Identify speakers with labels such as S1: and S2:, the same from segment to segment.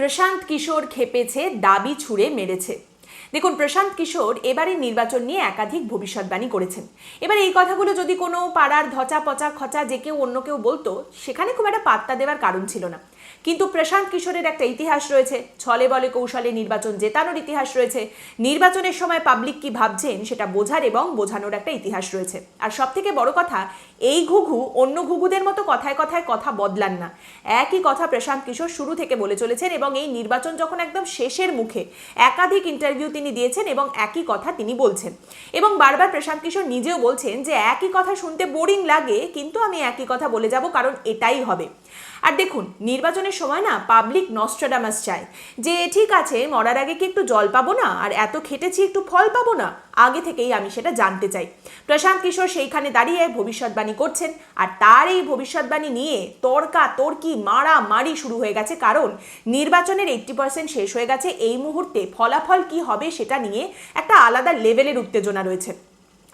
S1: প্রশান্ত কিশোর খেপেছে, দাবি ছুঁড়ে মেরেছে। দেখুন, প্রশান্ত কিশোর এবারের নির্বাচন নিয়ে একাধিক ভবিষ্যৎবাণী করেছেন। এবার এই কথাগুলো যদি কোনো পাড়ার ধচা পচা খচা যে কেউ অন্য কেউ বলতো, সেখানে খুব একটা পাত্তা দেওয়ার কারণ ছিল না। কিন্তু প্রশান্ত কিশোরের একটা ইতিহাস রয়েছে। ছলে বলে কৌশলে নির্বাচন জেতানোর ইতিহাস রয়েছে। নির্বাচনের সময় পাবলিক কি ভাবছেন সেটা বোঝার এবং বোঝানোর একটা ইতিহাস রয়েছে। আর সব থেকে বড় কথা, এই ঘুঘু অন্য ঘুঘুদের মতো কথায় কথায় কথা বদলান না। একই কথা প্রশান্ত কিশোর শুরু থেকে বলে চলেছেন এবং এই নির্বাচন যখন একদম শেষের মুখে একাধিক ইন্টারভিউ তিনি দিয়েছেন এবং একই কথা তিনি বলছেন। এবং বারবার প্রশান্ত কিশোর নিজেও বলছেন যে, একই কথা শুনতে বোরিং লাগে, কিন্তু আমি একই কথা বলে যাব কারণ এটাই হবে। আর দেখুন, নির্বাচনের সময় না পাবলিক নস্ট্রাডামাস চায় যে, ঠিক আছে, মরার আগে কি একটু জল পাবো না? আর এত খেটেছি একটু ফল পাবো না? আগে থেকেই আমি সেটা জানতে চাই। প্রশান্ত কিশোর সেইখানে দাঁড়িয়ে ভবিষ্যৎবাণী করছেন। আর তার এই ভবিষ্যৎবাণী নিয়ে তর্কা তর্কি মারা মারি শুরু হয়ে গেছে। কারণ, নির্বাচনের এইট্টি পার্সেন্ট শেষ হয়ে গেছে। এই মুহূর্তে ফলাফল কি হবে সেটা নিয়ে একটা আলাদা লেভেলের উত্তেজনা রয়েছে।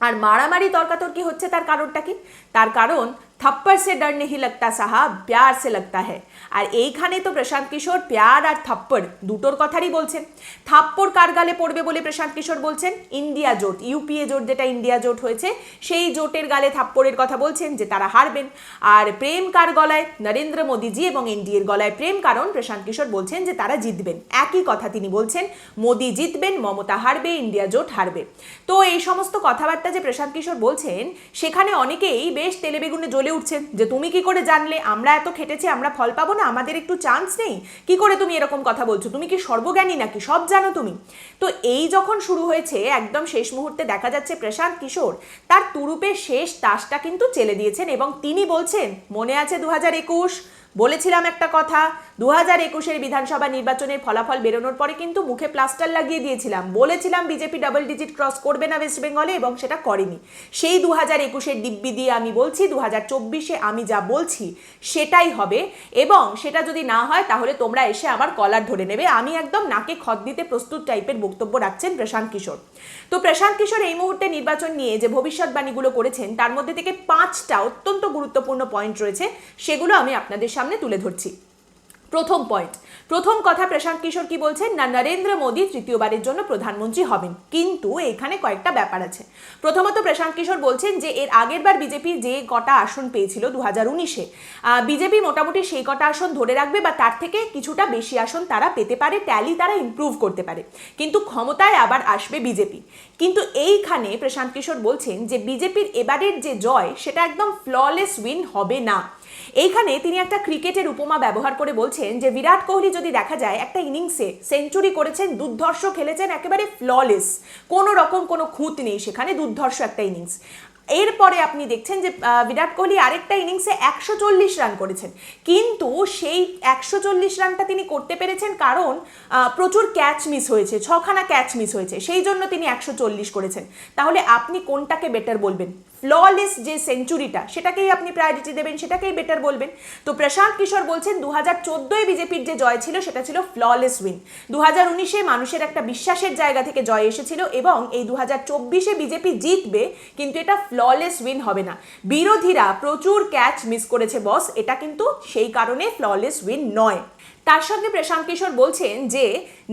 S1: আর মারামারি তর্কাতর্কি হচ্ছে তার কারণটা কি? তার কারণ থপ্পড় সে ডর নেহি লাগতা সাহাব প্যার সে লাগতা হ্যায় আর এইখানে তো প্রশান্ত কিশোর প্যার আর থাপ্পড়, দুটোর কথারই বলছেন। থাপ্পড় কার গালে পড়বে বলে প্রশান্ত কিশোর বলছেন? ইন্ডিয়া জোট ইউপিএ জোট যেটা ইন্ডিয়া জোট হয়েছে, সেই জোটের গালে থাপ্পড়ের কথা বলছেন যে তারা হারবেন। আর প্রেম কার গলায়? নরেন্দ্র মোদীজি এবং এনডিএর গলায় প্রেম, কারণ প্রশান্ত কিশোর বলছেন যে তারা জিতবেন। একই কথা তিনি বলছেন, মোদী জিতবেন, মমতা হারবে, ইন্ডিয়া জোট হারবে। তো এই সমস্ত কথাবার্তা যে প্রশান্ত কিশোর বলছেন, সেখানে অনেকেই বেশ তেলে বেগুনে জ্বলে উঠছেন যে, তুমি কি করে জানলে? আমরা এত খেটেছি, আমরা ফল পাবো না, আমাদের একটু চান্স নেই। কি করে তুমি এরকম কথা বলছো? তুমি কি সর্বজ্ঞানী নাকি? সব জানো তুমি। তো এই যখন শুরু হয়েছে, একদম শেষ মুহূর্তে দেখা যাচ্ছে প্রশান্ত কিশোর, তার তুরুপের শেষ তাসটা কিন্তু চেলে দিয়েছেন এবং তিনি বলছেন, মনে আছে দু হাজার একুশ? বলেছিলাম একটা কথা দু হাজার একুশের বিধানসভা নির্বাচনের ফলাফল বেরোনোর পরে কিন্তু মুখে প্লাস্টার লাগিয়ে দিয়েছিলাম। বলেছিলাম বিজেপি ডাবল ডিজিট ক্রস করবে না ওয়েস্ট বেঙ্গলে এবং সেটা করেনি। সেই দু হাজার একুশের দিব্যি দিয়ে আমি বলছি দু হাজার চব্বিশে আমি যা বলছি সেটাই হবে এবং সেটা যদি না হয় তাহলে তোমরা এসে আমার কলার ধরে নেবে। আমি একদম নাকে খত দিতে প্রস্তুত টাইপের বক্তব্য রাখছেন প্রশান্ত কিশোর। তো প্রশান্ত কিশোর এই মুহূর্তে নির্বাচন নিয়ে যে ভবিষ্যৎবাণীগুলো করেছেন, তার মধ্যে থেকে পাঁচটা অত্যন্ত গুরুত্বপূর্ণ পয়েন্ট রয়েছে। সেগুলো আমি আপনাদের সামনে তুলে ধরছি। প্রথম পয়েন্ট প্রথম কথা প্রশান্ত কিশোর কি বলছেন? না, নরেন্দ্র মোদী তৃতীয়বারের জন্য প্রধানমন্ত্রী হবেন। কিন্তু এখানে কয়েকটা ব্যাপার আছে। প্রথমত প্রশান্ত কিশোর বলছেন যে, এর আগের বার বিজেপি যে কটা আসন পেয়েছিল দু হাজার উনিশে বিজেপি মোটামুটি সেই কটা আসন ধরে রাখবে বা তার থেকে কিছুটা বেশি আসন তারা পেতে পারে ট্যালি তারা ইমপ্রুভ করতে পারে। কিন্তু ক্ষমতায় আবার আসবে বিজেপি। কিন্তু এইখানে প্রশান্ত কিশোর বলছেন যে, বিজেপির এবারের যে জয়, সেটা একদম ফ্ললেস উইন হবে না। এইখানে তিনি একটা ক্রিকেটের উপমা ব্যবহার করে বলছেন যে বিরাট কোহলি যদি দেখা যায় একটা ইনিংসে সেঞ্চুরি করেছেন, দুর্ধর্ষ খেলেছেন, একেবারে ফ্ললেস কোনো রকম কোনো খুঁত নেই সেখানে, দুর্ধর্ষ একটা ইনিংস। এরপরে আপনি দেখছেন যে বিরাট কোহলি আরেকটা ইনিংসে একশো চল্লিশ রান করেছেন। কিন্তু সেই একশো চল্লিশ রানটা তিনি করতে পেরেছেন কারণ প্রচুর ক্যাচ মিস হয়েছে, ছখানা ক্যাচ মিস হয়েছে, সেই জন্য তিনি একশো চল্লিশ করেছেন। তাহলে আপনি কোনটাকে বেটার বলবেন? ফ্ললেস যে সেঞ্চুরিটা সেটাকেই আপনি প্রায়োরিটি দেবেন, সেটাকেই বেটার বলবেন। তো প্রশান্ত কিশোর বলছেন দু হাজার চোদ্দোয় বিজেপির যে জয় ছিল, সেটা ছিল ফ্ললেস উইন দু হাজার উনিশে মানুষের একটা বিশ্বাসের জায়গা থেকে জয় এসেছিল এবং এই দু হাজার চব্বিশে বিজেপি জিতবে, কিন্তু এটা ফ্ললেস উইন হবে না। বিরোধীরা প্রচুর ক্যাচ মিস করেছে বস এটা কিন্তু সেই কারণে ফ্ললেস উইন নয়। তার সঙ্গে প্রশান্ত কিশোর বলছেন যে,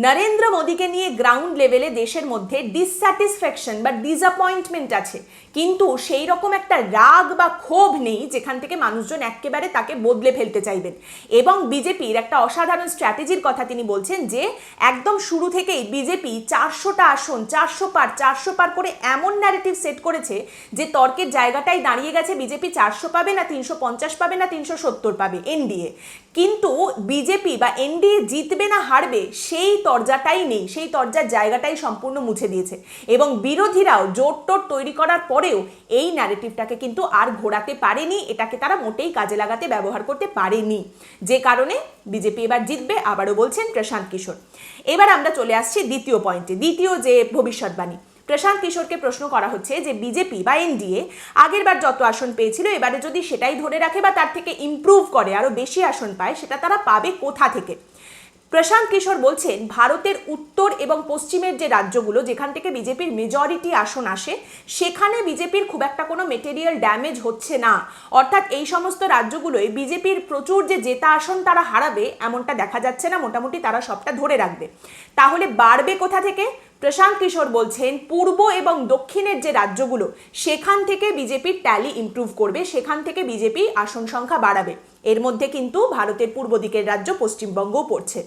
S1: নরেন্দ্র মোদীকে নিয়ে গ্রাউন্ড লেভেলে দেশের মধ্যে ডিসস্যাটিসফ্যাকশন বা ডিসঅ্যাপয়েন্টমেন্ট আছে। কিন্তু সেই রকম একটা রাগ বা ক্ষোভ নেই যেখান থেকে মানুষজন একেবারে তাকে বদলে ফেলতে চাইবেন। এবং বিজেপির একটা অসাধারণ স্ট্র্যাটেজির কথা তিনি বলছেন যে, একদম শুরু থেকেই বিজেপি চারশোটা আসন, চারশো পার চারশো পার করে এমন ন্যারেটিভ সেট করেছে যে, তর্কের জায়গাটাই দাঁড়িয়ে গেছে বিজেপি, চারশো পাবে না, তিনশো পঞ্চাশ পাবে না, তিনশো সত্তর পাবে এনডিএ কিন্তু বিজেপি বা এনডিএ জিতবে না, হারবে, সেই তরজাটাই নেই, সেই তরজার জায়গাটাই সম্পূর্ণ মুছে দিয়েছে। এবং বিরোধীরাও জোট টোট তৈরি করার পরেও এই ন্যারেটিভটাকে কিন্তু আর ঘোরাতে পারেনি, এটাকে তারা মোটেই কাজে লাগাতে ব্যবহার করতে পারেনি। যে কারণে বিজেপি এবার জিতবে, আবারও বলছেন প্রশান্ত কিশোর। এবার আমরা চলে আসছি দ্বিতীয় পয়েন্টে দ্বিতীয় যে ভবিষ্যৎবাণী। প্রশান্ত কিশোরকে প্রশ্ন করা হচ্ছে যে বিজেপি বা এনডিএ আগেরবার যত আসন পেয়েছিল, এবারে যদি সেটাই ধরে রাখে বা তার থেকে ইমপ্রুভ করে আরও বেশি আসন পায়, সেটা তারা পাবে কোথা থেকে? প্রশান্ত কিশোর বলছেন, ভারতের উত্তর এবং পশ্চিমের যে রাজ্যগুলো যেখান থেকে বিজেপির মেজরিটি আসন আসে, সেখানে বিজেপির খুব একটা কোনো মেটেরিয়াল ড্যামেজ হচ্ছে না। অর্থাৎ এই সমস্ত রাজ্যগুলোয় বিজেপির প্রচুর যে জেতা আসন তারা হারাবে, এমনটা দেখা যাচ্ছে না, মোটামুটি তারা সবটা ধরে রাখবে। তাহলে বাড়বে কোথা থেকে? প্রশান্ত কিশোর বলছেন, পূর্ব এবং দক্ষিণের যে রাজ্যগুলো, সেখান থেকে বিজেপির ট্যালি ইম্প্রুভ করবে, সেখান থেকে বিজেপি আসন সংখ্যা বাড়াবে। এর মধ্যে কিন্তু ভারতের পূর্ব দিকের রাজ্য পশ্চিমবঙ্গও পড়ছে।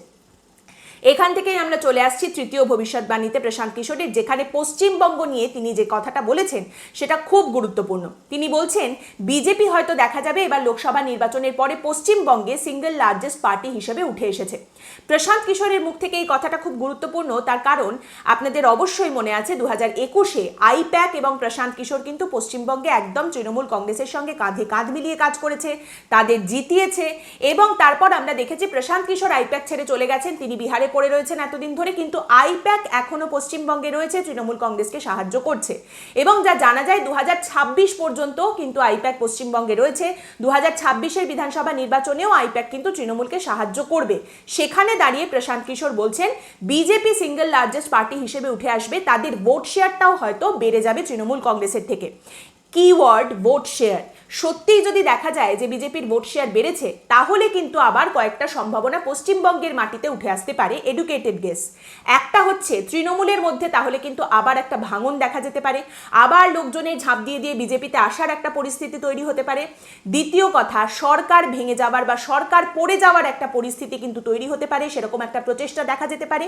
S1: এখান থেকেই আমরা চলে আসছি তৃতীয় ভবিষ্যৎবাণীতে প্রশান্ত কিশোরের, যেখানে পশ্চিমবঙ্গ নিয়ে তিনি যে কথাটা বলেছেন সেটা খুব গুরুত্বপূর্ণ। তিনি বলছেন, বিজেপি হয়তো দেখা যাবে এবার লোকসভা নির্বাচনের পরে পশ্চিমবঙ্গে সিঙ্গেল লার্জেস্ট পার্টি হিসেবে উঠে এসেছে। প্রশান্ত কিশোরের মুখ থেকে এই কথাটা খুব গুরুত্বপূর্ণ, তার কারণ আপনাদের অবশ্যই মনে আছে দু হাজার একুশে আইপ্যাক এবং প্রশান্ত কিশোর কিন্তু পশ্চিমবঙ্গে একদম তৃণমূল কংগ্রেসের সঙ্গে কাঁধে কাঁধ মিলিয়ে কাজ করেছে, তাদের জিতিয়েছে এবং তারপর আমরা দেখেছি প্রশান্ত কিশোর আইপ্যাক ছেড়ে চলে গেছেন, তিনি বিহারে পড়ে রয়েছেন এতদিন ধরে, কিন্তু আইপ্যাক এখনও পশ্চিমবঙ্গে রয়েছে, তৃণমূল কংগ্রেসকে সাহায্য করছে। এবং যা জানা যায়, দুহাজার ছাব্বিশ পর্যন্ত কিন্তু আইপ্যাক পশ্চিমবঙ্গে রয়েছে। দু হাজার বিধানসভা নির্বাচনেও আইপ্যাক কিন্তু তৃণমূলকে সাহায্য করবে। সেখানে দাঁড়িয়ে প্রশান্ত কিশোর বলছেন, বিজেপি সিঙ্গেল লার্জেস্ট পার্টি হিসেবে উঠে আসবে, তাদের ভোট শেয়ারটাও হয়তো বেড়ে যাবে তৃণমূল কংগ্রেসের থেকে। কিওয়ার্ড ভোট শেয়ার সত্যিই যদি দেখা যায় যে বিজেপির ভোট শেয়ার বেড়েছে, তাহলে কিন্তু আবার কয়েকটা সম্ভাবনা পশ্চিমবঙ্গের মাটিতে উঠে আসতে পারে এডুকেটেড গেস একটা হচ্ছে তৃণমূলের মধ্যে তাহলে কিন্তু আবার একটা ভাঙন দেখা যেতে পারে। আবার লোকজনের ঝাঁপ দিয়ে দিয়ে বিজেপিতে আসার একটা পরিস্থিতি তৈরি হতে পারে। দ্বিতীয় কথা, সরকার ভেঙে যাওয়ার বা সরকার পড়ে যাওয়ার একটা পরিস্থিতি কিন্তু তৈরি হতে পারে, সেরকম একটা প্রচেষ্টা দেখা যেতে পারে।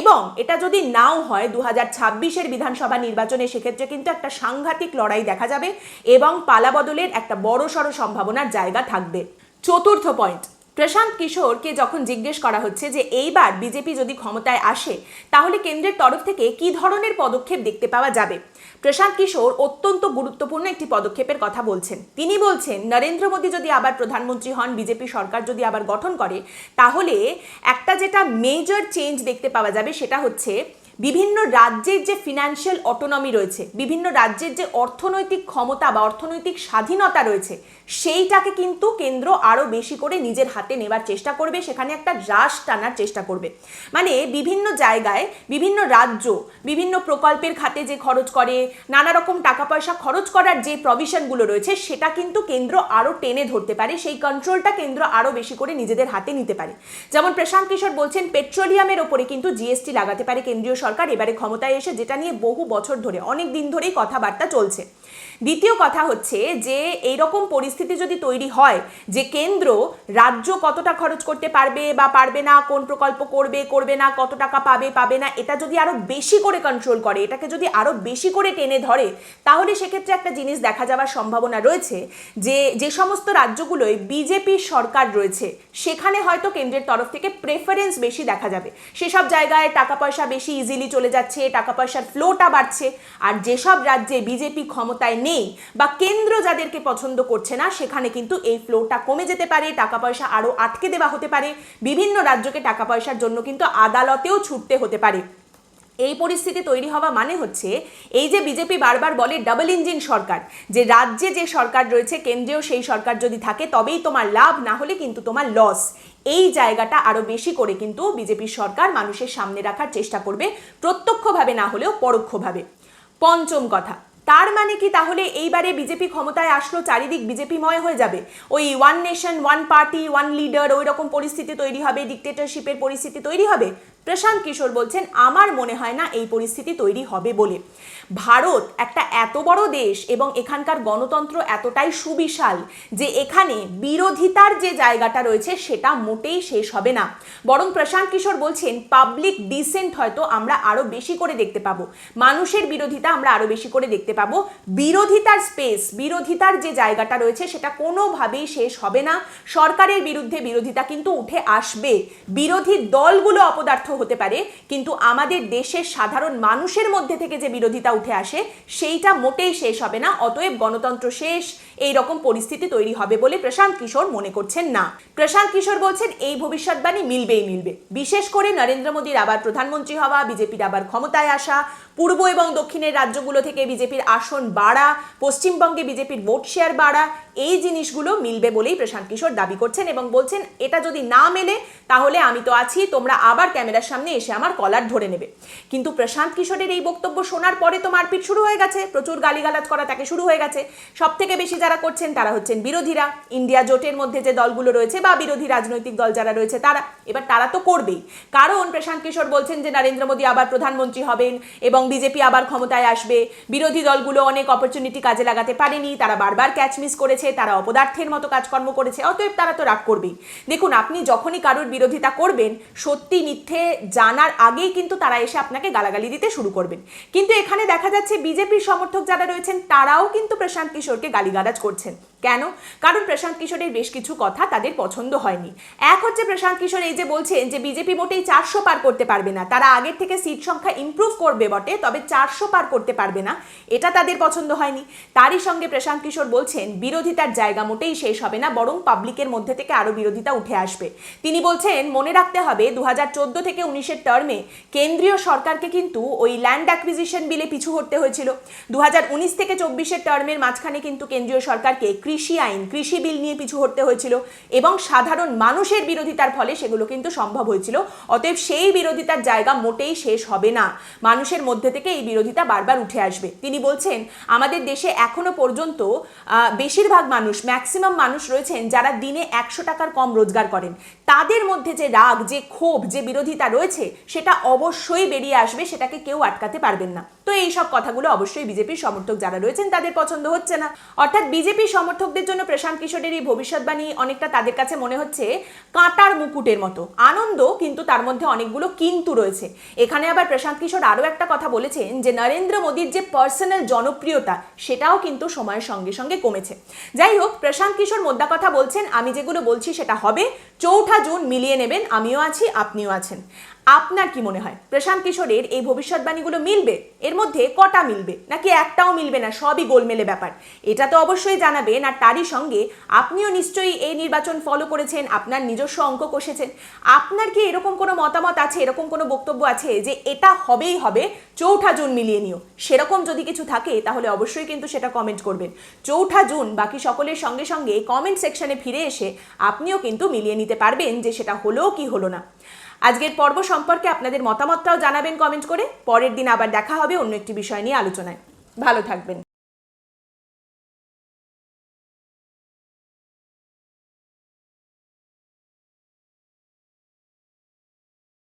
S1: এবং এটা যদি নাও হয় দু হাজার ছাব্বিশের বিধানসভা নির্বাচনে সেক্ষেত্রে কিন্তু একটা সাংঘাতিক লড়াই দেখা যাবে। এবং পালাবদলের একটা বড় সড় সম্ভাবনার জায়গা থাকবে। চতুর্থ পয়েন্ট প্রশান্ত কিশোরকে যখন জিজ্ঞেস করা হচ্ছে যে এইবার বিজেপি যদি ক্ষমতায় আসে, তাহলে কেন্দ্রের তরফ থেকে কি ধরনের পদক্ষেপ দেখতে পাওয়া যাবে? প্রশান্ত কিশোর অত্যন্ত গুরুত্বপূর্ণ একটি পদক্ষেপের কথা বলছেন। তিনি বলছেন, নরেন্দ্র মোদী যদি আবার প্রধানমন্ত্রী হন, বিজেপি সরকার যদি আবার গঠন করে, তাহলে একটা যেটা মেজর চেঞ্জ দেখতে পাওয়া যাবে সেটা হচ্ছে বিভিন্ন রাজ্যের যে ফিনান্সিয়াল অটোনমি রয়েছে, বিভিন্ন রাজ্যের যে অর্থনৈতিক ক্ষমতা বা অর্থনৈতিক স্বাধীনতা রয়েছে, সেইটাকে কিন্তু কেন্দ্র আরও বেশি করে নিজের হাতে নেবার চেষ্টা করবে, সেখানে একটা হ্রাস টানার চেষ্টা করবে। মানে বিভিন্ন জায়গায় বিভিন্ন রাজ্য বিভিন্ন প্রকল্পের খাতে যে খরচ করে, নানা রকম টাকা পয়সা খরচ করার যে প্রভিশনগুলো রয়েছে, সেটা কিন্তু কেন্দ্র আরও টেনে ধরতে পারে, সেই কন্ট্রোলটা কেন্দ্র আরও বেশি করে নিজেদের হাতে নিতে পারে। যেমন প্রশান্ত কিশোর বলছেন পেট্রোলিয়ামের ওপরে কিন্তু জিএসটি লাগাতে পারে কেন্দ্রীয় এবারে ক্ষমতায় এসে যেটা নিয়ে বহু বছর ধরে অনেক দিন ধরেই কথাবার্তা চলছে। দ্বিতীয় কথা হচ্ছে যে এইরকম পরিস্থিতি যদি তৈরি হয় যে কেন্দ্র রাজ্য কতটা খরচ করতে পারবে বা পারবে না, কোন প্রকল্প করবে করবে না, কত টাকা পাবে পাবে না, এটা যদি আরও বেশি করে কন্ট্রোল করে, এটাকে যদি আরও বেশি করে টেনে ধরে, তাহলে সেক্ষেত্রে একটা জিনিস দেখা যাওয়ার সম্ভাবনা রয়েছে যে যে সমস্ত রাজ্যগুলোয় বিজেপি সরকার রয়েছে, সেখানে হয়তো কেন্দ্রের তরফ থেকে প্রেফারেন্স বেশি দেখা যাবে। সেসব জায়গায় টাকা পয়সা বেশি ইজিলি চলে যাচ্ছে, টাকা পয়সার ফ্লোটা বাড়ছে, আর যেসব রাজ্যে বিজেপি ক্ষমতায় নেই বা কেন্দ্র যাদেরকে পছন্দ করছে না, সেখানে কিন্তু এই ফ্লোটা কমে যেতে পারে, টাকা পয়সা আরও আটকে দেওয়া হতে পারে, বিভিন্ন রাজ্যকে টাকা পয়সার জন্য কিন্তু আদালতেও ছুটতে হতে পারে। এই পরিস্থিতি তৈরি হওয়া মানে হচ্ছে, এই যে বিজেপি বারবার বলে ডাবল ইঞ্জিন সরকার, যে রাজ্যে যে সরকার রয়েছে, কেন্দ্রেও সেই সরকার যদি থাকে, তবেই তোমার লাভ, না হলে কিন্তু তোমার লস এই জায়গাটা আরও বেশি করে কিন্তু বিজেপি সরকার মানুষের সামনে রাখার চেষ্টা করবে, প্রত্যক্ষভাবে না হলেও পরোক্ষভাবে। পঞ্চম কথা তার মানে কি? তাহলে এইবারে বিজেপি ক্ষমতায় আসলো, চারিদিক বিজেপিময় হয়ে যাবে। ওই one nation one party one leader ওই রকম পরিস্থিতি তৈরি হবে ডিকটেটরশিপের পরিস্থিতি তৈরি হবে? প্রশান্ত কিশোর বলছেন, আমার মনে হয় না এই পরিস্থিতি তৈরি হবে বলে। ভারত একটা এত বড় দেশ এবং এখানকার গণতন্ত্র এতটাই সুবিশাল যে এখানে বিরোধিতার যে জায়গাটা রয়েছে সেটা মোটেই শেষ হবে না। বরং প্রশান্ত কিশোর বলছেন পাবলিক ডিসেন্ট হয়তো আমরা আরও বেশি করে দেখতে পাবো। মানুষের বিরোধিতা আমরা আরও বেশি করে দেখতে পাবো। বিরোধিতার স্পেস বিরোধিতার যে জায়গাটা রয়েছে সেটা কোনোভাবেই শেষ হবে না। সরকারের বিরুদ্ধে বিরোধিতা কিন্তু উঠে আসবে। বিরোধী দলগুলো অপদার্থ হতে পারে, কিন্তু আমাদের দেশের সাধারণ মানুষের মধ্যে থেকে যে বিরোধিতা উঠে আসে, সেইটা মোটেই শেষ হবে না, অতএব গণতন্ত্র শেষ, এই রকম পরিস্থিতি তৈরি হবে বলে প্রশান্ত কিশোর মনে করছেন না। প্রশান্ত কিশোর বলছেন, এই ভবিষ্যৎবাণী মিলবেই মিলবে। বিশেষ করে নরেন্দ্র মোদীর আবার প্রধানমন্ত্রী হওয়া, বিজেপির আবার ক্ষমতায় আসা, পূর্ব এবং দক্ষিণের রাজ্যগুলো থেকে বিজেপির আসন বাড়া, পশ্চিমবঙ্গে বিজেপির ভোট শেয়ার বাড়া, এই জিনিসগুলো মিলবে বলেই প্রশান্ত কিশোর দাবি করছেন এবং বলছেন, এটা যদি না মেলে, তাহলে আমি তো আছি, তোমরা আবার ক্যামেরার সামনে এসে আমার কলার ধরে নেবে। কিন্তু প্রশান্ত কিশোরের এই বক্তব্য শোনার পরে তো মারপিট শুরু হয়ে গেছে, প্রচুর গালিগালাজ করা তাকে শুরু হয়ে গেছে। সব থেকে বেশি যারা করছেন তারা হচ্ছেন বিরোধীরা। ইন্ডিয়া জোটের মধ্যে যে দলগুলো রয়েছে বা বিরোধী রাজনৈতিক দল যারা রয়েছে তারা, এবার তারা তো করবেই। কারণ প্রশান্ত কিশোর বলছেন যে নরেন্দ্র মোদী আবার প্রধানমন্ত্রী হবেন এবং বিজেপি আবার ক্ষমতায় আসবে। বিরোধী দলগুলো অনেক অপরচুনিটি কাজে লাগাতে পারেনি, তারা বারবার ক্যাচ মিস করেছে, তারা অপদার্থের মতো কাজকর্ম করেছে, অতএব তারা তো রাগ করবেই। দেখুন, আপনি যখনই কারোর বিরোধিতা করবেন, সত্যি মিথ্যে জানার আগেই কিন্তু তারা এসে আপনাকে গালাগালি দিতে শুরু করবেন। কিন্তু এখানে দেখা যাচ্ছে বিজেপির সমর্থক যারা রয়েছেন, তারাও কিন্তু প্রশান্ত কিশোরকে গালিগালাজ করছেন। কেন? কারণ প্রশান্ত কিশোরের বেশ কিছু কথা তাদের পছন্দ হয়নি। এক হচ্ছে প্রশান্ত কিশোর এই যে বলছেন যে বিজেপি মোটেই চারশো পার করতে পারবে না। তারা আগের থেকে সিট সংখ্যা ইমপ্রুভ করবে বটে, তবে চারশো পার করতে পারবে না। এটা তাদের পছন্দ হয়নি। তারই সঙ্গে প্রশান্ত কিশোর বলছেন, বিরোধিতার জায়গা মোটেই শেষ হবে না, বরং পাবলিকের মধ্যে থেকে আরও বিরোধিতা উঠে আসবে। তিনি বলছেন, মনে রাখতে হবে দু হাজার চোদ্দ থেকে উনিশের টার্মে কেন্দ্রীয় সরকারকে কিন্তু ওই ল্যান্ড অ্যাকুইজিশন বিলে পিছু হটতে হয়েছিল। দু হাজার উনিশ থেকে চব্বিশের টার্মের মাঝখানে কিন্তু কেন্দ্রীয় সরকারকে কৃষি আইন, কৃষি বিল নিয়ে পিছু হটতে হয়েছিল এবং সাধারণ মানুষের বিরোধিতার ফলে সেগুলো কিন্তু সম্ভব হয়েছিল। অতএব সেই বিরোধিতার জায়গা মোটেই শেষ হবে না। মানুষের মধ্যে থেকে এই বিরোধিতা বারবার উঠে আসবে। তিনি বলছেন, আমাদের দেশে এখনও পর্যন্ত বেশিরভাগ মানুষ, ম্যাক্সিমাম মানুষ রয়েছেন যারা দিনে একশো টাকার কম রোজগার করেন। তাদের মধ্যে যে রাগ, যে ক্ষোভ, যে বিরোধিতা রয়েছে, সেটা অবশ্যই বেরিয়ে আসবে, সেটাকে কেউ আটকাতে পারবেন না। তো এই সব কথাগুলো অবশ্যই বিজেপির সমর্থক যারা রয়েছেন তাদের পছন্দ হচ্ছে না। অর্থাৎ বিজেপির সমর্থকদের জন্য প্রশান্ত কিশোরের এই ভবিষ্যৎবাণী অনেকটা তাদের কাছে মনে হচ্ছে কাঁটার মুকুটের মতো। আনন্দ কিন্তু তার মধ্যে অনেকগুলো কিন্তু রয়েছে। এখানে আবার প্রশান্ত কিশোর আরও একটা কথা বলেছেন যে, নরেন্দ্র মোদীর যে পার্সোনাল জনপ্রিয়তা, সেটাও কিন্তু সময়ের সঙ্গে সঙ্গে কমেছে। যাই হোক, প্রশান্ত কিশোর মোদ্দা কথা বলছেন, আমি যেগুলো বলছি সেটা হবে। চৌঠা জুন মিলিয়ে নেবেন, আমিও আছি, আপনিও আছেন। আপনার কি মনে হয়? প্রশান্ত কিশোরের এই ভবিষ্যৎবাণীগুলো মিলবে? এর মধ্যে কটা মিলবে? নাকি একটাও মিলবে না? সবই গোলমেলে ব্যাপার। এটা তো অবশ্যই জানাবেন, আর তারই সঙ্গে আপনিও নিশ্চয়ই এই নির্বাচন ফলো করেছেন, আপনার নিজস্ব অঙ্ক কষেছেন। আপনার কি এরকম কোনো মতামত আছে, এরকম কোনো বক্তব্য আছে যে এটা হবেই হবে, চৌঠা জুন মিলিয়ে নিও? সেরকম যদি কিছু থাকে, তাহলে অবশ্যই কিন্তু সেটা কমেন্ট করবেন। চৌঠা জুন, বাকি সকলের সঙ্গে সঙ্গে কমেন্ট সেকশনে ফিরে এসে আপনিও কিন্তু মিলিয়ে নিতে পারবেন যে সেটা হলো কি হলো না। আজকের পর্ব সম্পর্কে আপনাদের মতামতটাও জানাবেন কমেন্ট করে। পরের দিন আবার দেখা হবে অন্য একটি বিষয় নিয়ে আলোচনায়। ভালো থাকবেন।